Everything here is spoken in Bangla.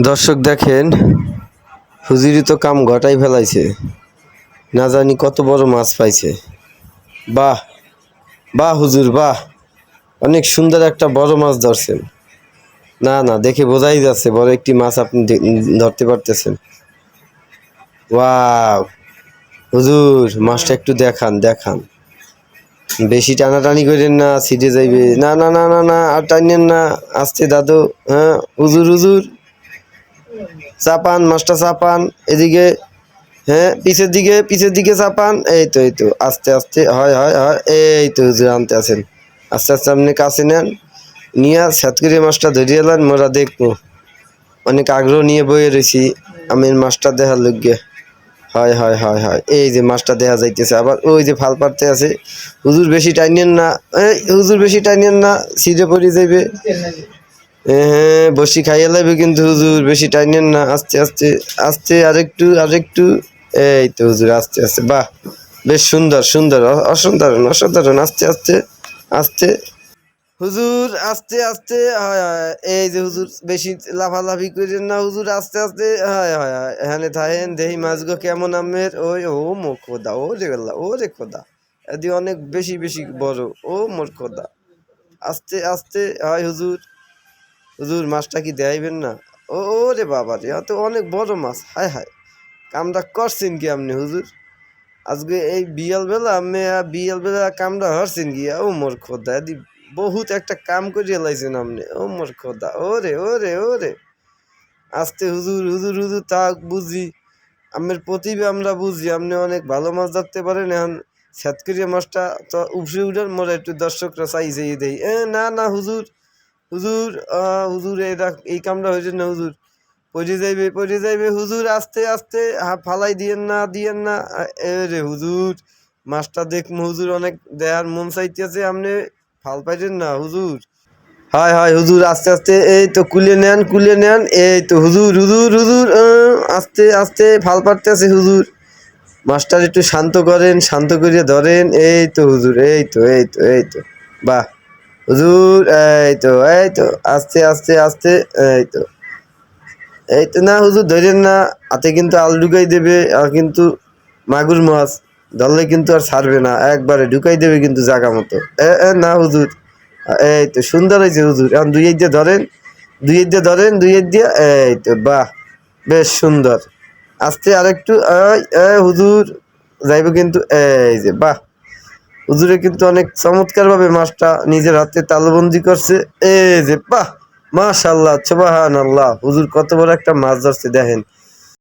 দর্শক দেখেন, হুজুরি তো কাম ঘটাই ফেলাইছে। না জানি কত বড় মাছ পাইছে। বাহ বাহ হুজুর, বাহ। অনেক সুন্দর একটা বড় মাছ ধরছেন। না না, দেখে বোঝাই যাচ্ছে, বড় একটি মাছ আপনি ধরতে পারতেছেন। ওয়াও, হুজুর, মাছটা একটু দেখান দেখান। বেশি টানাটানি করেন না, ছিটে যাইবে। না না না না না, আর টানেন না। আসতে দাদু হ্যাঁ হুজুর হুজুর। চাপান মাছটা চাপান, এদিকে হ্যাঁ পিছের দিকে পিছের দিকে চাপান, এই তো এই তো, আস্তে আস্তে, হয় হয় হয়, এই তো আনতে আছেন। আস্তে আস্তে আপনি কাছে নেন, নিয়ে সাতকরি মাছটা ধরিয়ে এলেন, মোরা দেখব। অনেক আগ্রহ নিয়ে বয়ে রয়েছি, আমি মাছটা দেখার লোককে হয় হয় হয় হয়, এই যে মাছটা দেখা যাইতেছে, আবার ওই যে ফাল পাড়তে আছে, হুজুর বেশি টাইনেন না হুজুর বেশি টাইনেন না সিজে পড়ে যাইবে। হ্যাঁ বসি খাইয়ে লাগবে কিন্তু হুজুর, বেশি টাইনেন না। আস্তে আস্তে আস্তে, আরেকটু আরেকটু। এই তো হুজুর, আস্তে আস্তে, বাহ, বেশ সুন্দর সুন্দর অসাধারণ অসাধারণ, আস্তে আস্তে আস্তে। হুজুর, আস্তে আস্তে, হয় হয় এই যে হুজুর, বেশি লাফালাফি করেন না হুজুর, আস্তে আস্তে, হয় হয় হয়। এখানে থাকেন দেহি মাছগো কেমন আমের? ওই, ও মো খোদা ও রে গল্লা ও রে খোদা। এদি অনেক বেশি বেশি বড়, ও মোর খোদা। আস্তে আস্তে, হয় হুজুর। হুজুর, মাছটা কি দেখাইবেন না? ও ও রে বাবা রে তো অনেক বড় মাছ, হায় হায়। কামটা করছেন কি আপনি হুজুর? আজকে এই বিয়াল বেলা আমি বিয়াল বেলা কামটা হরছেন কি? ও মোর খোদা, এদি বহুত একটা কাম করিয়া লাইছেন আপনি। ও মোর খোদা ওরে ও রে আস্তে হুজুর হুজুর হুজুর তা বুঝি, আমের প্রতিভা আমরা বুঝি, আপনি অনেক ভালো মাছ ধরতে পারেন এখন। সাতকরিয়া মাছটা তো উপসে উঠেন মোরা একটু দর্শকরা চাইছে এই দেই। এ, না না হুজুর হুজুর হুজুর রাখ- এই কামটা হয়েছে না হুজুর? পড়ে যাইবে পড়ে যাইবে। হুজুর, আস্তে আস্তে ফালাই দিয়েন না দিয়েন না। এ রে হুজুর, মাছটা দেখ হুজুর, অনেক দেয়ার মন চাইতেছে আপনি ফাল পাইছেন না হুজুর? হয় হয়, হুজুর, আস্তে আস্তে, এই তো কুলে নেন কুলে নেন, এই তো হুজুর হুজুর হুজুর আস্তে আস্তে ফাল পারতেছে হুজুর। মাস্টার একটু শান্ত করেন, শান্ত করিয়ে ধরেন, এই তো হুজুর, এই তো এই তো এই তো। বাহ। হুজুর, এই তো এই তো, আস্তে আস্তে আস্তে, এই তো। এই তো না হুজুর, ধরেন না, হাতে কিন্তু আল ঢুকাই দেবে, আর কিন্তু মাগুর মাছ ধরলে কিন্তু আর ছাড়বে না, একবারে ঢুকাই দেবে কিন্তু জাগা মতো। না হুজুর, এই তো, সুন্দর হয়েছে হুজুর। এখন দুই দিয়ে ধরেন, দুই দিয়ে ধরেন, দুই দিয়ে, এই তো, বাহ, বেশ সুন্দর। আস্তে আরেকটু হুজুর, যাইবে কিন্তু, এই যে, বাহ হুজুরে কিন্তু অনেক চমৎকার ভাবে মাছটা নিজের হাতে তালবন্দি করছে। এ যে বাহ! মাশাল্লাহ সুবাহান আল্লাহ হুজুর কত বড় একটা মাছ ধরছে, দেখেন।